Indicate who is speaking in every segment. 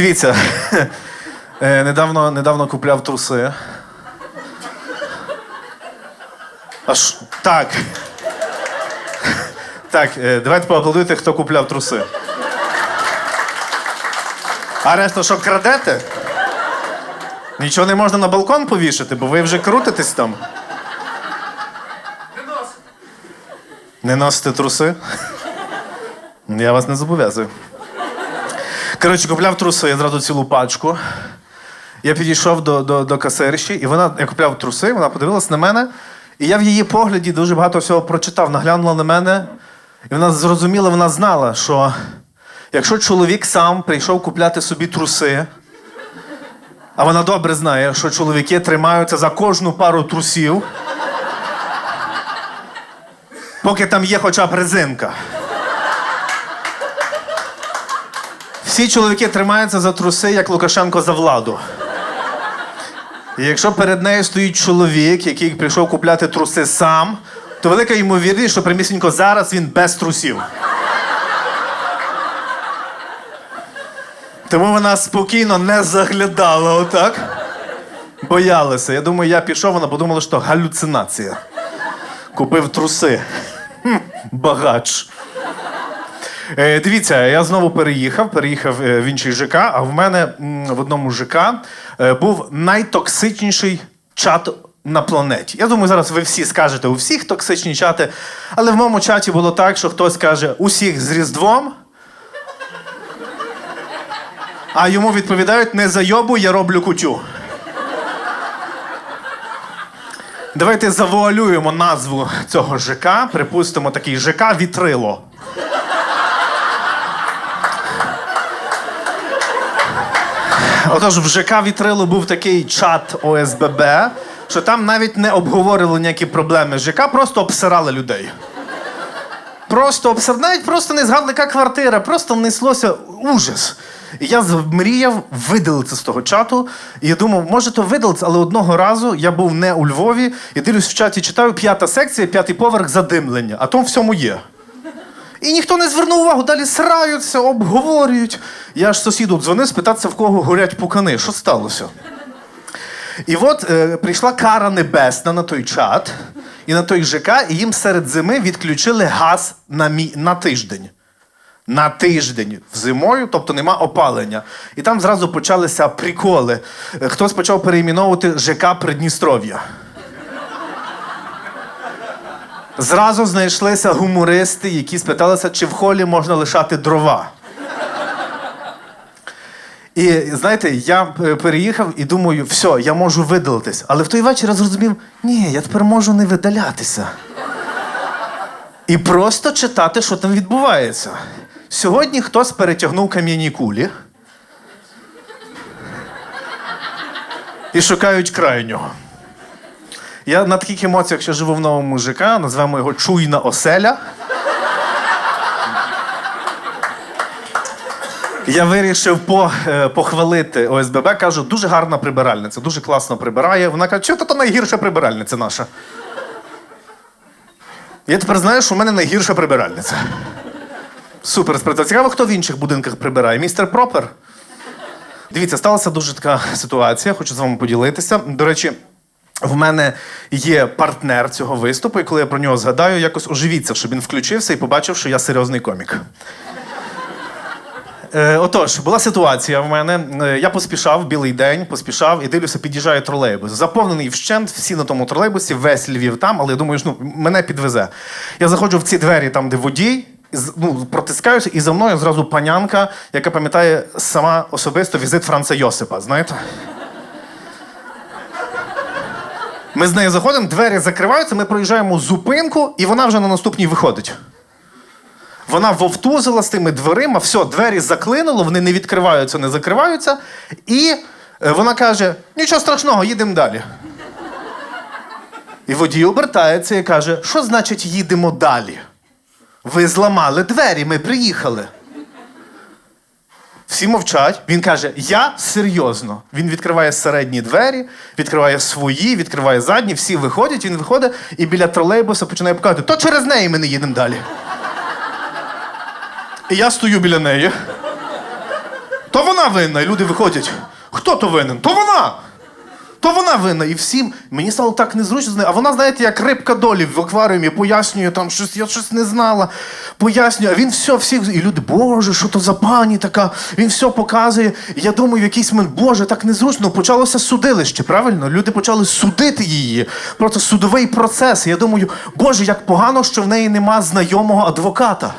Speaker 1: Дивіться, е, недавно, недавно купляв труси. Аж так. Так, е, давайте поаплодуйте, хто купляв труси. А решта що крадете? Нічого не можна на балкон повішати, бо ви вже крутитесь там. Не носите труси? Я вас не зобов'язую. Коротше, купляв труси, я зразу цілу пачку. Я підійшов до, до, до касирші, і вона, я купляв труси, вона подивилась на мене, і я в її погляді дуже багато всього прочитав. Наглянула на мене, і вона зрозуміла, вона знала, що якщо чоловік сам прийшов купляти собі труси, а вона добре знає, що чоловіки тримаються за кожну пару трусів, поки там є хоча б резинка. Всі чоловіки тримаються за труси, як Лукашенко за владу. І якщо перед нею стоїть чоловік, який прийшов купляти труси сам, то велика ймовірність, що примісінько зараз він без трусів. Тому вона спокійно не заглядала отак. Боялася. Я думаю, я пішов, вона подумала, що галюцинація. Купив труси. Багач. Е, дивіться, я знову переїхав, переїхав е, в інший ЖК, а в мене в одному ЖК е, був найтоксичніший чат на планеті. Я думаю, зараз ви всі скажете у всіх токсичні чати, але в моєму чаті було так, що хтось каже усіх з Різдвом. А йому відповідають: не зайобуй, я роблю кутю. Давайте завуалюємо назву цього ЖК. Припустимо такий ЖК Вітрило. Отож, в ЖК Вітрило був такий чат ОСББ, що там навіть не обговорили ніякі проблеми. ЖК просто обсирали людей. Просто обсирали, навіть просто не згадали, яка квартира, просто неслося ужас. І я мріяв видалитися з того чату. І я думав, може то видалитися, але одного разу я був не у Львові і дивлюсь в чаті, читаю п'ята секція, п'ятий поверх задимлення, а то всьому є. І ніхто не звернув увагу, далі сраються, обговорюють. Я ж сусіду дзвонив спитатися, в кого горять пукани. Що сталося? І от е, прийшла кара небесна на той чат і на той ЖК, і їм серед зими відключили газ на, мі... на тиждень. На тиждень зимою, тобто нема опалення. І там зразу почалися приколи. Е, Хтось почав перейменовувати ЖК Придністров'я. Зразу знайшлися гумористи, які спиталися, чи в холі можна лишати дрова. І знаєте, я е, переїхав і думаю, все, я можу видалитись. Але в той вечір я зрозумів, ні, я тепер можу не видалятися. І просто читати, що там відбувається. Сьогодні хтось перетягнув кам'яні кулі і шукають крайнього. Я на таких емоціях ще живу в новому ЖК, назвемо його Чуйна оселя. Я вирішив по, е, похвалити ОСББ, кажу, дуже гарна прибиральниця, дуже класно прибирає. Вона каже, що то найгірша прибиральниця наша. Я тепер знаю, що в мене найгірша прибиральниця. Супер, спрацював. Цікаво, хто в інших будинках прибирає? Містер Пропер? Дивіться, сталася дуже така ситуація, хочу з вами поділитися. До речі, в мене є партнер цього виступу, і коли я про нього згадаю, якось оживіться, щоб він включився і побачив, що я серйозний комік. Е, отож, була ситуація в мене. Е, Я поспішав білий день, поспішав і дивлюся, під'їжджає тролейбус. Заповнений вщент, всі на тому тролейбусі, весь Львів там, але я думаю, що ну, мене підвезе. Я заходжу в ці двері, там, де водій, ну, протискаюся, і за мною зразу панянка, яка пам'ятає сама особисто візит Франца Йосипа. Знаєте? Ми з нею заходимо, двері закриваються, ми проїжджаємо зупинку, і вона вже на наступній виходить. Вона вовтузила з тими дверима, все, двері заклинуло, вони не відкриваються, не закриваються. І е, вона каже: нічого страшного, їдемо далі. І водій обертається і каже: що значить їдемо далі? Ви зламали двері, ми приїхали. Всі мовчать. Він каже: Я серйозно. Він відкриває середні двері, відкриває свої, відкриває задні, всі виходять, він виходить і біля тролейбуса починає показувати, то через неї ми не їдемо далі. І я стою біля неї. То вона винна, і люди виходять. Хто то винен? То вона! То вона винна. І всім мені стало так незручно. А вона, знаєте, як рибка долі в акваріумі пояснює там щось, я щось не знала. Пояснює, а він все, всіх. І люди, Боже, що то за пані така? Він все показує. І я думаю, в якийсь момент, Боже, так незручно. Почалося судилище, правильно? Люди почали судити її. Просто судовий процес. І я думаю, Боже, як погано, що в неї нема знайомого адвоката.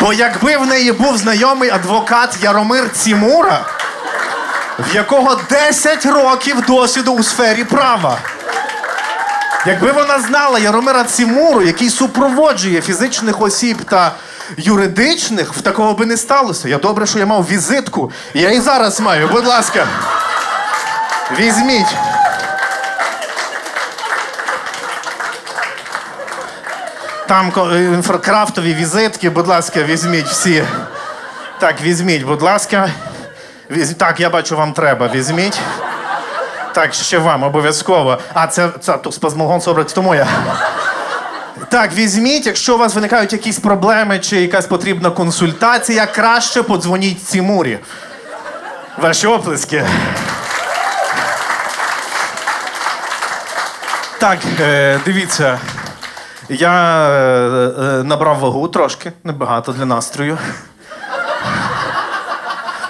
Speaker 1: Бо якби в неї був знайомий адвокат Яромир Цімура, в якого 10 років досвіду у сфері права. Якби вона знала Яромира Цімуру, який супроводжує фізичних осіб та юридичних, в такого би не сталося. Я добре, що я мав візитку. Я і зараз маю, будь ласка. Візьміть. Там інфракрафтові візитки, будь ласка, візьміть всі. Так, візьміть, будь ласка. Візь... Так, я бачу, вам треба. Візьміть. Так, ще вам обов'язково. А, це, це спазмолгон 40, то моя. Так, візьміть, якщо у вас виникають якісь проблеми чи якась потрібна консультація, краще подзвоніть Цімурі. Ваші оплески. Так, е, дивіться. Я е, е, набрав вагу трошки, небагато для настрою.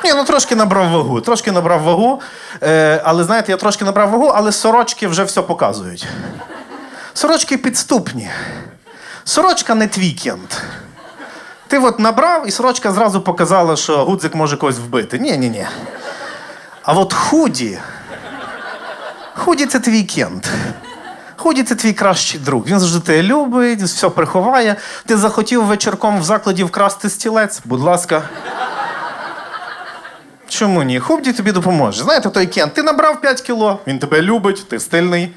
Speaker 1: Ні, ну трошки набрав вагу, трошки набрав вагу. Е, але знаєте, я трошки набрав вагу, але сорочки вже все показують. Сорочки підступні. Сорочка не твій кент. Ти от набрав, і сорочка зразу показала, що гудзик може когось вбити. Ні, ні, ні. А от худі. Худі це твій кент. Це твій кращий друг. Він завжди тебе любить, все приховає. Ти захотів вечірком в закладі вкрасти стілець, будь ласка. Чому ні? Хубді тобі допоможе. Знаєте, той Кен, ти набрав 5 кіло, він тебе любить, ти стильний.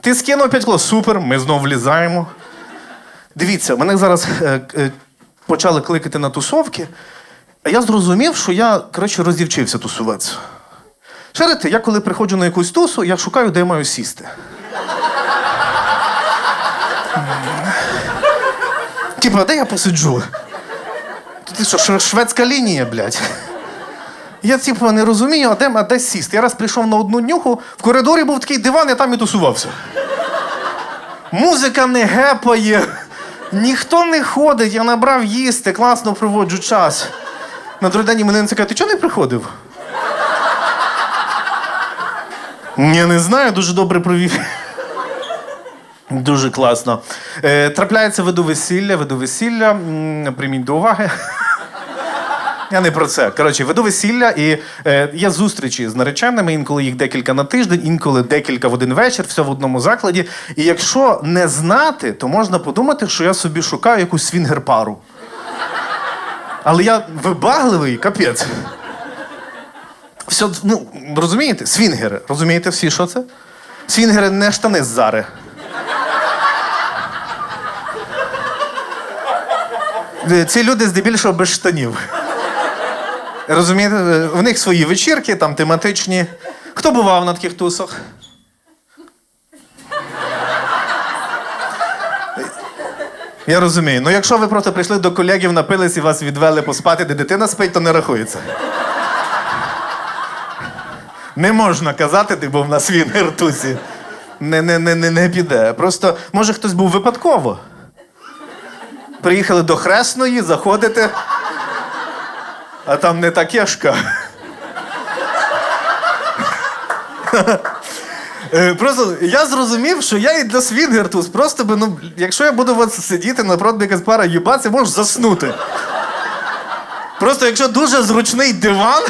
Speaker 1: Ти скинув 5 кіло, супер, ми знов влізаємо. Дивіться, мене зараз е, е, почали кликати на тусовки, а я зрозумів, що я, коротше, роздівчився тусуватися. Шарите, я коли приходжу на якусь тусу, я шукаю, де я маю сісти. Типа, де я посиджу? Ти що, шведська лінія, блядь? Я типу не розумію, а де, а де сісти. Я раз прийшов на одну нюху, в коридорі був такий диван, я там і тусувався. Музика не гепає, ніхто не ходить, я набрав їсти, класно проводжу час. На другий день мене не каже, ти чого не приходив? Я не знаю, дуже добре провів. Дуже класно. Е, трапляється веду весілля, веду весілля. Прийміть до уваги. Я не про це. Коротше, веду весілля і е, є зустрічі з нареченими, інколи їх декілька на тиждень, інколи декілька в один вечір, все в одному закладі. І якщо не знати, то можна подумати, що я собі шукаю якусь свінгер-пару. Але я вибагливий, капець. Все, ну, розумієте? Свінгери. Розумієте всі, що це? Свінгери не штани з зари. Ці люди здебільшого без штанів. Розумієте, Е, в них свої вечірки, там тематичні. Хто бував на таких тусах? Я розумію. Ну, якщо ви просто прийшли до колегів, напились і вас відвели поспати, де дитина спить, то не рахується. Не можна казати, ти був на свінгер-тусі. Не, не, не, не, не піде. Просто, може, хтось був випадково. Приїхали до Хресної, заходите, а там не такешка. Е, Просто я зрозумів, що я і для свінгертус. Просто би, ну, якщо я буду от сидіти напроти якась пара їбатися, можеш заснути. Просто якщо дуже зручний диван.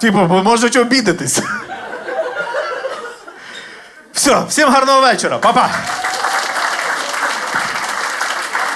Speaker 1: Типу, можуть обідатись. Все, всім гарного вечора, Па-па!